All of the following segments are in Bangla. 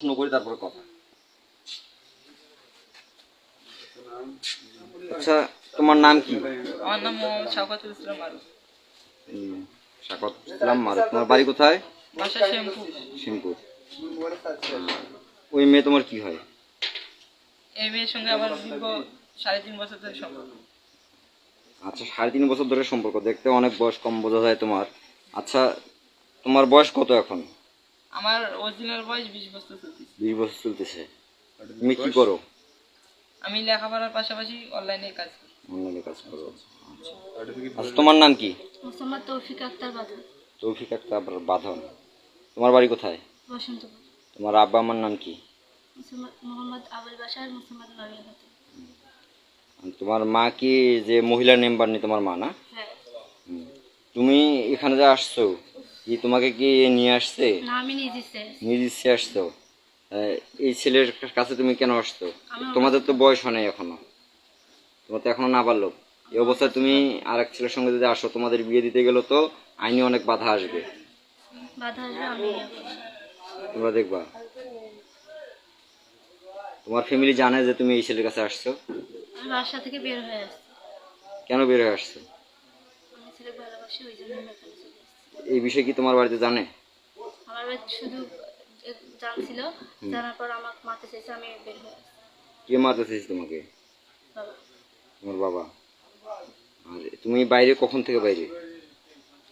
প্রশ্ন করি তারপরে কথা। আচ্ছা তোমার নাম কি? আমার নাম ইসলাম মারুফ। ইসলাম মারুফ। তোমার বাড়ি কোথায়? বাসা শ্যামপুর। সিংপুর ওই মেয়ে তোমার কি হয়? এই মেয়ের সঙ্গে আমার দীর্ঘ সাড়ে তিন বছর ধরে সম্পর্ক। আচ্ছা সাড়ে তিন বছর ধরে সম্পর্ক। দেখতে অনেক বয়স কম বোঝা যায় তোমার। আচ্ছা তোমার বয়স কত এখন? আমার অরিজিনাল বয়স বিশ বছর চলতেছে। বিশ বছর চলতেছে। তুমি কি করো? আমি লেখাপড়ার পাশাপাশি অনলাইনে কাজ করি। অনলাইনে কাজ করো। আচ্ছা আচ্ছা তোমার নাম কি? মোসাম্মদ তৌফিক আক্তার বাধা তৌফিক আক্তার বাঁধন। তোমার বাড়ি কোথায়? বসন্তপুর। তোমার আব্বা আমার নাম কি? মোহাম্মদ আবুল বাসার মোসাম্মদ নবীন খাতুন। তোমার মা কি যে মহিলা মেম্বার নেই তোমার মা না? হ্যাঁ। তুমি এখানে যে আসছো কি তোমাকে কি নিয়ে আসছে? না আমি নিজে আসছো? এই ছেলের কাছে তুমি কেন আসছো? তোমাদের তো বয়স হয় এখনও। তোমার তো এখনও না পারল এই অবস্থায় তুমি আর এক ছেলের সঙ্গে যদি আসো তোমাদের বিয়ে দিতে গেলে তো আইনি অনেক বাধা আসবে। তোমরা দেখবা। তোমার ফ্যামিলি জানে যে তুমি এই ছেলের কাছে আসছো? বাসা থেকে বের হয়ে আসছি। কেন বের হয়ে আসছো? ছেলে ভালোবাসি ওই জন্য আমি এখানে চলে এসেছি এই বিষয়ে কি তোমার বাড়িতে জানে? আমার বাড়ি শুধু জানছিল জানার পর আমার মাতে চেয়েছে আমি বের হয়ে কে মারতে তোমাকে? বাবা। তোমার বাবা। আর তুমি বাইরে কখন থেকে বাইরে?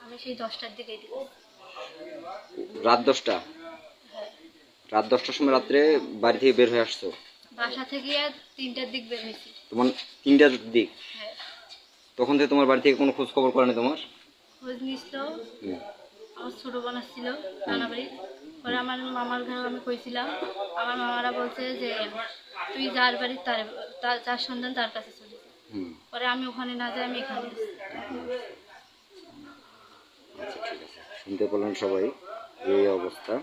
আমি সেই দশটার দিকে রাত দশটা? হ্যাঁ। রাত দশটার সময় রাত্রে বাড়ি থেকে বের হয়ে আসছো? বাসা থেকে তিনটার দিক বের হয়েছি। তোমার তিনটার দিক? হ্যাঁ। তখন থেকে তোমার বাড়ি থেকে কোনো খোঁজ খবর করে না তোমার? খোঁজ নিছিল। আমার ছোট বোন আসছিল নানা পরে আমার মামার ঘরে আমি কইছিলাম আমার মামারা বলছে যে তুই যার বাড়ি তার যার সন্ধান তার কাছে চলে পরে আমি ওখানে না যাই আমি এখানে। আচ্ছা শুনতে পেলেন সবাই এই অবস্থা।